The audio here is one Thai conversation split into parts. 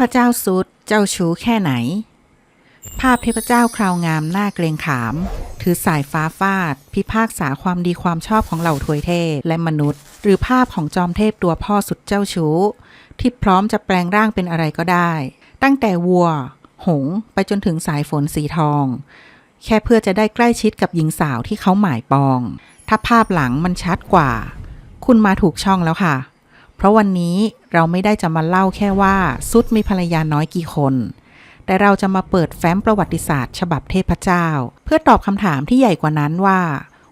พเจ้าซุดเจ้าชู้แค่ไหน ภาพเทพเจ้าคราวงามหน้าเกรงขาม ถือสายฟ้าฟาด พิพากษาความดีความชอบของเหล่าทวยเทพและมนุษย์ หรือภาพของจอมเทพตัวพ่อสุดเจ้าชู้ ที่พร้อมจะแปลงร่างเป็นอะไรก็ได้ ตั้งแต่วัว หง ไปจนถึงสายฝนสีทอง แค่เพื่อจะได้ใกล้ชิดกับหญิงสาวที่เขาหมายปอง ถ้าภาพหลังมันชัดกว่า คุณมาถูกช่องแล้วค่ะ เพราะวันนี้เราไม่ได้จะมาเล่าแค่ว่าซุดมีภรรยาน้อยกี่คน แต่เราจะมาเปิดแฟ้มประวัติศาสตร์ ฉบับเทพเจ้า เพื่อตอบคำถามที่ใหญ่กว่านั้นว่า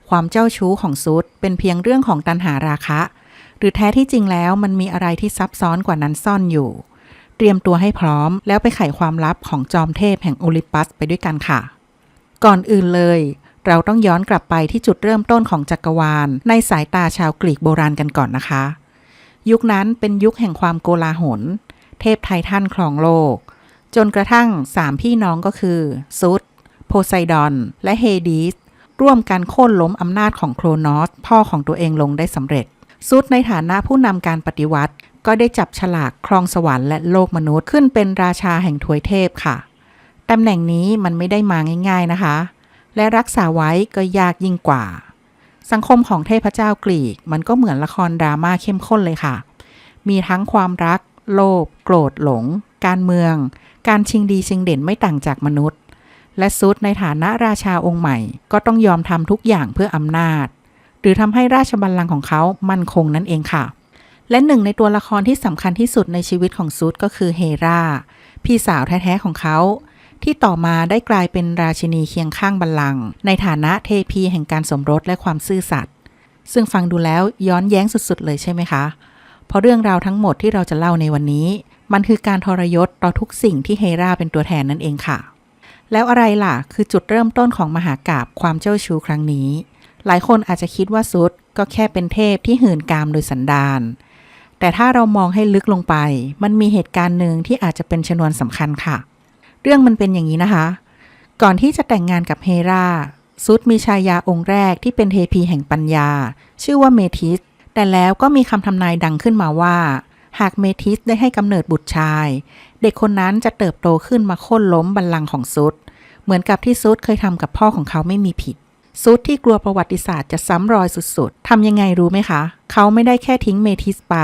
ความเจ้าชู้ของซุดเป็นเพียงเรื่องของตันหาราคะ หรือแท้ที่จริงแล้วมันมีอะไรที่ซับซ้อนกว่านั้นซ่อนอยู่ เตรียมตัวให้พร้อมแล้วไปไขความลับของจอมเทพแห่งโอลิปัสไปด้วยกันค่ะ ก่อนอื่นเลยเราต้องย้อนกลับไปที่จุดเริ่มต้นของจักรวาล ในสายตาชาวกรีกโบราณกันก่อนนะคะ ยุคนั้นเป็นยุคแห่งความโกลาหล เทพไททันครองโลก จนกระทั่งสามพี่น้องก็คือ ซุดโพไซดอน และเฮดีสร่วมกันโค่นล้มอำนาจของโครนอส พ่อของตัวเองลงได้สำเร็จ ซุดในฐานะผู้นำการปฏิวัติ ก็ได้จับฉลากครองสวรรค์และโลกมนุษย์ขึ้นเป็นราชาแห่งทวยเทพค่ะตำแหน่งนี้มันไม่ได้มาง่าย ๆนะคะ และรักษาไว้ก็ยากยิ่งกว่า สังคมของเทพเจ้ากรีก มันก็เหมือนละครดราม่าเข้มข้นเลยค่ะ มีทั้งความรัก โลภโกรธหลง การเมือง การชิงดีชิงเด่นไม่ต่างจากมนุษย์ และซุดในฐานะราชาองค์ใหม่ ก็ต้องยอมทำทุกอย่างเพื่ออำนาจ หรือทำให้ราชบัลลังก์ของเขามั่นคงนั่นเองค่ะ และหนึ่งในตัวละครที่สำคัญที่สุดในชีวิตของซุดก็คือเฮราพี่สาวแท้ๆของเขาที่ต่อมาได้กลายเป็นราชินีเคียงข้างบัลลังก์ในฐานะเทพีแห่งการสมรสและความซื่อสัตย์ซึ่งฟังดูแล้วย้อนแย้งสุดๆเลยใช่ไหมคะ เพราะเรื่องราวทั้งหมดที่เราจะเล่าในวันนี้ มันคือการทรยศต่อทุกสิ่งที่เฮราเป็นตัวแทนนั่นเองค่ะ แล้วอะไรล่ะ คือจุดเริ่มต้นของมหากาบความเจ้าชู้ครั้งนี้ หลายคนอาจจะคิดว่าซุดก็แค่เป็นเทพที่หื่นกามโดยสันดาน แต่ถ้าเรามองให้ลึกลงไป มันมีเหตุการณ์หนึ่งที่อาจจะเป็นชนวนสำคัญค่ะ เรื่องมันเป็นอย่างนี้นะคะ ก่อนที่จะแต่งงานกับเฮราซุดมีชายาองค์แรกที่เป็นเทพีแห่งปัญญา ชื่อว่าเมทิส แต่แล้วก็มีคำทำนายดังขึ้นมาว่า หากเมทิสได้ให้กำเนิดบุตรชาย เด็กคนนั้นจะเติบโตขึ้นมาโค่นล้มบัลลังก์ของซุดเหมือนกับที่ซุดเคยทำกับพ่อของเขาไม่มีผิดซุดที่กลัวประวัติศาสตร์จะซ้ำรอยสุดๆทำยังไงรู้ไหมคะ เขาไม่ได้แค่ทิ้งเมทิสไป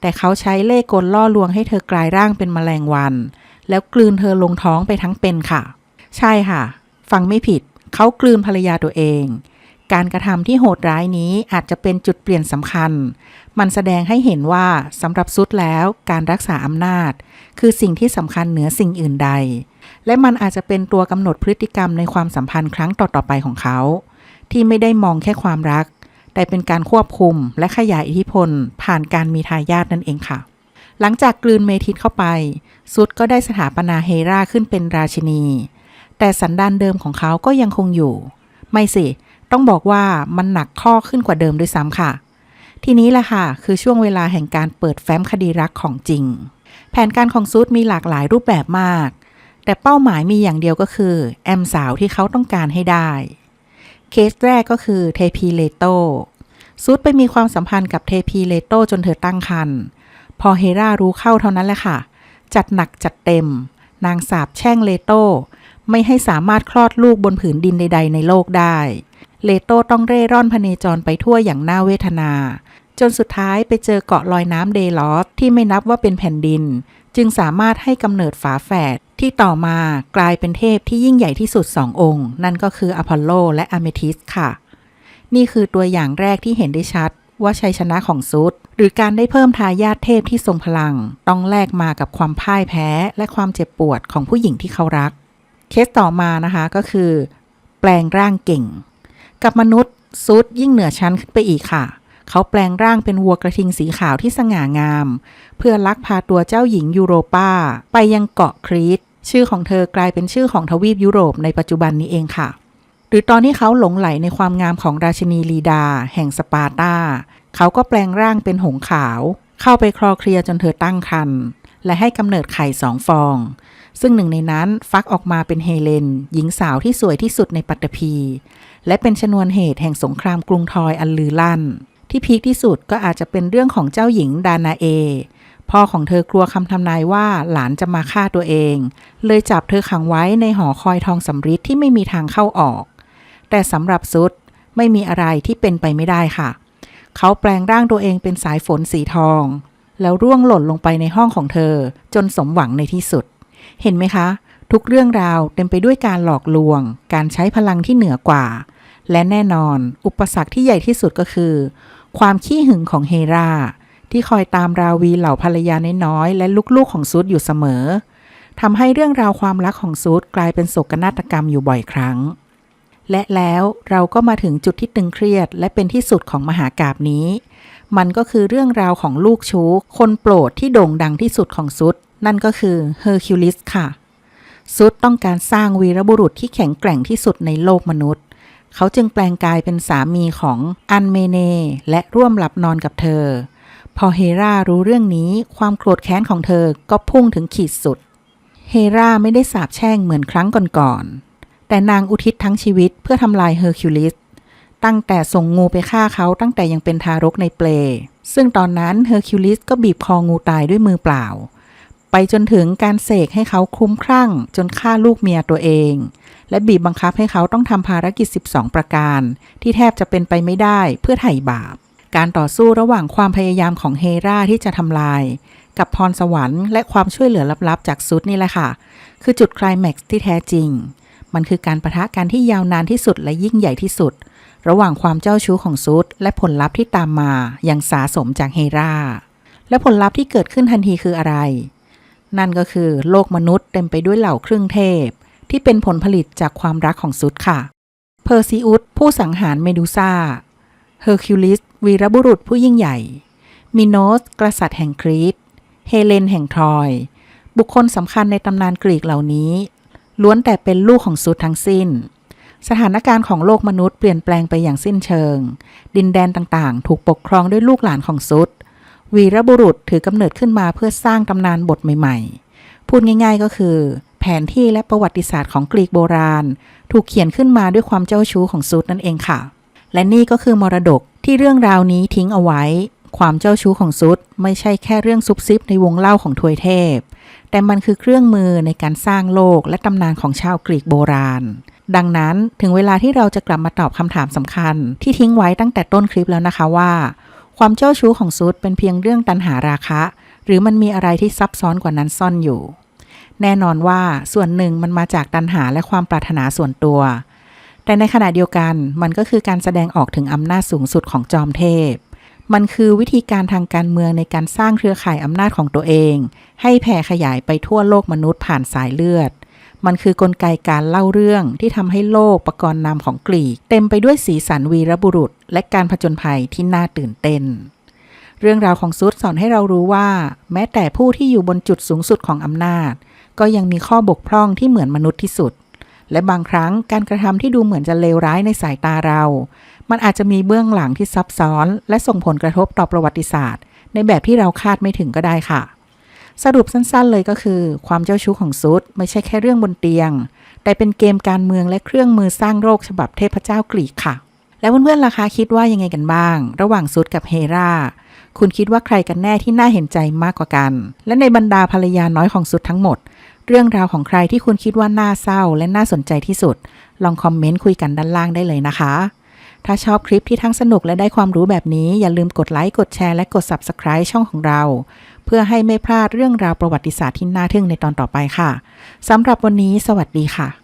แต่เขาใช้เล่กลล่อลวงให้เธอกลายร่างเป็นแมลงวัน แล้วกลืนเธอลงท้องไปทั้งเป็นค่ะ ใช่ค่ะ ฟังไม่ผิด เขากลืนภรรยาตัวเอง การกระทำที่โหดร้ายนี้อาจจะเป็นจุดเปลี่ยนสำคัญ มันแสดงให้เห็นว่าสำหรับซุดแล้วการรักษาอำนาจ คือสิ่งที่สำคัญเหนือสิ่งอื่นใด และมันอาจจะเป็นตัวกำหนดพฤติกรรมในความสัมพันธ์ครั้งต่อๆไปของเขา ที่ไม่ได้มองแค่ความรัก แต่เป็นการควบคุมและขยายอิทธิพล ผ่านการมีทายาทนั่นเองค่ะ หลังจากกลืนเมทิสเข้าไปซุดก็ได้สถาปนาเฮราขึ้นเป็นราชินี แต่สันดานเดิมของเขาก็ยังคงอยู่ ไม่สิ ต้องบอกว่ามันหนักข้อขึ้นกว่าเดิมด้วยซ้ำค่ะ ทีนี้แหละค่ะ คือช่วงเวลาแห่งการเปิดแฟ้มคดีรักของจริง แผนการของซุดมีหลากหลายรูปแบบมาก แต่เป้าหมายมีอย่างเดียวก็คือ แอมสาวที่เขาต้องการให้ได้ เคสแรกก็คือเทพีเลโตซุดไปมีความสัมพันธ์กับเทพีเลโตจนเธอตั้งครรภ์พอเฮรารู้เข้าเท่านั้นแหละค่ะ จัดหนักจัดเต็ม นางสาบแช่งเลโตไม่ให้สามารถคลอดลูกบนผืนดินใด ๆ ในโลกได้ เลโตต้องเร่ร่อนพเนจรไปทั่วอย่างน่าเวทนา จนสุดท้ายไปเจอเกาะลอยน้ำเดลอสที่ไม่นับว่าเป็นแผ่นดิน จึงสามารถให้กำเนิดฝาแฝดที่ต่อมากลายเป็นเทพที่ยิ่งใหญ่ที่สุดสององค์ นั่นก็คืออพอลโลและอเมทิสค่ะ นี่คือตัวอย่างแรกที่เห็นได้ชัดว่าชัยชนะของซุดหรือการได้เพิ่มทายาทเทพที่ทรงพลัง ต้องแลกมากับความพ่ายแพ้และความเจ็บปวดของผู้หญิงที่เขารัก เคสต่อมานะคะก็คือ แปลงร่างเก่ง กับมนุษย์ซุดยิ่งเหนือชั้นขึ้นไปอีกค่ะ เขาแปลงร่างเป็นวัวกระทิงสีขาวที่สง่างาม เพื่อลักพาตัวเจ้าหญิงยูโรปาไปยังเกาะครีต ชื่อของเธอกลายเป็นชื่อของทวีปยุโรปในปัจจุบันนี้เองค่ะ หรือตอนที่เขาหลงไหลในความงามของราชินีลีดา แห่งสปาร์ตา เขาก็แปลงร่างเป็นหงส์ขาว เข้าไปคลอเคลียจนเธอตั้งครรภ์ และให้กำเนิดไข่สองฟอง ซึ่งหนึ่งในนั้นฟักออกมาเป็นเฮเลน หญิงสาวที่สวยที่สุดในปัตตภี และเป็นชนวนเหตุแห่งสงครามกรุงทอยอันลือลั่น ที่พีคที่สุดก็อาจจะเป็นเรื่องของเจ้าหญิงดานาเอ พ่อของเธอกลัวคำทำนายว่าหลานจะมาฆ่าตัวเอง เลยจับเธอขังไว้ในหอคอยทองสำริดที่ไม่มีทางเข้าออก แต่สำหรับซุดไม่มีอะไรที่เป็นไปไม่ได้ค่ะ เขาแปลงร่างตัวเองเป็นสายฝนสีทอง แล้วร่วงหล่นลงไปในห้องของเธอ จนสมหวังในที่สุด เห็นไหมคะ ทุกเรื่องราวเต็มไปด้วยการหลอกลวง การใช้พลังที่เหนือกว่า และแน่นอน อุปสรรคที่ใหญ่ที่สุดก็คือ ความขี้หึงของเฮราที่คอยตามราวีเหล่าภรรยาน้อยๆและลูกๆของซูดอยู่เสมอทำให้เรื่องราวความรักของซูดกลายเป็นโศกนาฏกรรมอยู่บ่อยครั้ง และแล้วเราก็มาถึงจุดที่ตึงเครียด และเป็นที่สุดของมหากาบนี้ มันก็คือเรื่องราวของลูกชู้ คนโปรดที่โด่งดังที่สุดของซุด นั่นก็คือเฮอร์คิวลิสค่ะ ซุดต้องการสร้างวีรบุรุษที่แข็งแกร่งที่สุดในโลกมนุษย์ เขาจึงแปลงกายเป็นสามีของอันเมเน และร่วมหลับนอนกับเธอ พอเฮรารู้เรื่องนี้ความโกรธแค้นของเธอก็พุ่งถึงขีดสุด เฮราไม่ได้สาบแช่งเหมือนครั้งก่อนๆ แต่นางอุทิศทั้งชีวิตเพื่อทำลายเฮอร์คิวลิส ตั้งแต่ส่งงูไปฆ่าเขาตั้งแต่ยังเป็นทารกในเปล ซึ่งตอนนั้นเฮอร์คิวลิสก็บีบคองูตายด้วยมือเปล่า ไปจนถึงการเสกให้เขาคลุ้มคลั่ง จนฆ่าลูกเมียตัวเอง และบีบบังคับให้เขาต้องทำภารกิจ 12 ประการ ที่แทบจะเป็นไปไม่ได้เพื่อไถ่บาป การต่อสู้ระหว่างความพยายามของเฮราที่จะทำลายกับพรสวรรค์และความช่วยเหลือลับๆ จากซุดนี่แหละค่ะ คือจุดคลายแม็กซ์ที่แท้จริง มันคือการประทะกันที่ยาวนานที่สุดและยิ่งใหญ่ที่สุด ระหว่างความเจ้าชู้ของซุดและผลลัพธ์ที่ตามมาอย่างสาสมจากเฮราและผลลัพธ์ที่เกิดขึ้นทันทีคืออะไร นั่นก็คือโลกมนุษย์เต็มไปด้วยเหล่าเครื่องเทพ ที่เป็นผลผลิตจากความรักของซุดค่ะ เพอร์ซิอุสผู้สังหารเมดูซ่า เฮอร์คิวลิส วีรบุรุษผู้ยิ่งใหญ่ มิโนส กษัตริย์แห่งครีต เฮเลนแห่งทรอย บุคคลสำคัญในตำนานกรีกเหล่านี้ ล้วนแต่เป็นลูกของซุดทั้งสิ้น สถานการณ์ของโลกมนุษย์เปลี่ยนแปลงไปอย่างสิ้นเชิง ดินแดนต่างๆ ถูกปกครองด้วยลูกหลานของซุดวีรบุรุษถือกำเนิดขึ้นมาเพื่อสร้างตำนานบทใหม่ๆ พูดง่ายๆก็คือ แผนที่และประวัติศาสตร์ของกรีกโบราณ ถูกเขียนขึ้นมาด้วยความเจ้าชู้ของซุดนั่นเองค่ะ และนี่ก็คือมรดกที่เรื่องราวนี้ทิ้งเอาไว้ ความเจ้าชู้ของซุดไม่ใช่แค่เรื่องซุบซิบในวงเล่าของทวยเทพ แต่มันคือเครื่องมือในการสร้างโลกและตำนานของชาวกรีกโบราณ ดังนั้นถึงเวลาที่เราจะกลับมาตอบคำถามสำคัญ ที่ทิ้งไว้ตั้งแต่ต้นคลิปแล้วนะคะว่า ความเจ้าชู้ของซุดเป็นเพียงเรื่องตันหาราคะ หรือมันมีอะไรที่ซับซ้อนกว่านั้นซ่อนอยู่ แน่นอนว่าส่วนหนึ่งมันมาจากตันหาและความปรารถนาส่วนตัว แต่ในขณะเดียวกันมันก็คือการแสดงออกถึงอำนาจสูงสุดของจอมเทพ มันคือวิธีการทางการเมืองในการสร้างเครือข่ายอำนาจของตัวเอง ให้แผ่ขยายไปทั่วโลกมนุษย์ผ่านสายเลือด มันคือกลไกการเล่าเรื่องที่ทำให้โลกประกรณ์นำของกรีก เต็มไปด้วยสีสันวีรบุรุษ และการผจญภัยที่น่าตื่นเต้น เรื่องราวของซุดสอนให้เรารู้ว่า แม้แต่ผู้ที่อยู่บนจุดสูงสุดของอำนาจ ก็ยังมีข้อบกพร่องที่เหมือนมนุษย์ที่สุดและบางครั้งการกระทำที่ดูเหมือนจะเลวร้ายในสายตาเรา มันอาจจะมีเบื้องหลังที่ซับซ้อน และส่งผลกระทบต่อประวัติศาสตร์ ในแบบที่เราคาดไม่ถึงก็ได้ค่ะ สรุปสั้นๆเลยก็คือ ความเจ้าชู้ของซุดไม่ใช่แค่เรื่องบนเตียง แต่เป็นเกมการเมืองและเครื่องมือสร้างโรคฉบับเทพเจ้ากรีกค่ะ แล้วเพื่อนๆล่ะคะคิดว่ายังไงกันบ้าง ระหว่างซุดกับเฮราคุณคิดว่าใครกันแน่ที่น่าเห็นใจมากกว่ากัน และในบรรดาภรรยาน้อยของซุดทั้งหมด เรื่องราวของใครที่คุณคิดว่าน่าเศร้าและน่าสนใจที่สุด ลองคอมเมนต์คุยกันด้านล่างได้เลยนะคะ ถ้าชอบคลิปที่ทั้งสนุกและได้ความรู้แบบนี้ อย่าลืมกดไลค์กดแชร์และกด Subscribe ช่องของเรา เพื่อให้ไม่พลาดเรื่องราวประวัติศาสตร์ที่น่าทึ่งในตอนต่อไปค่ะสำหรับวันนี้ สวัสดีค่ะ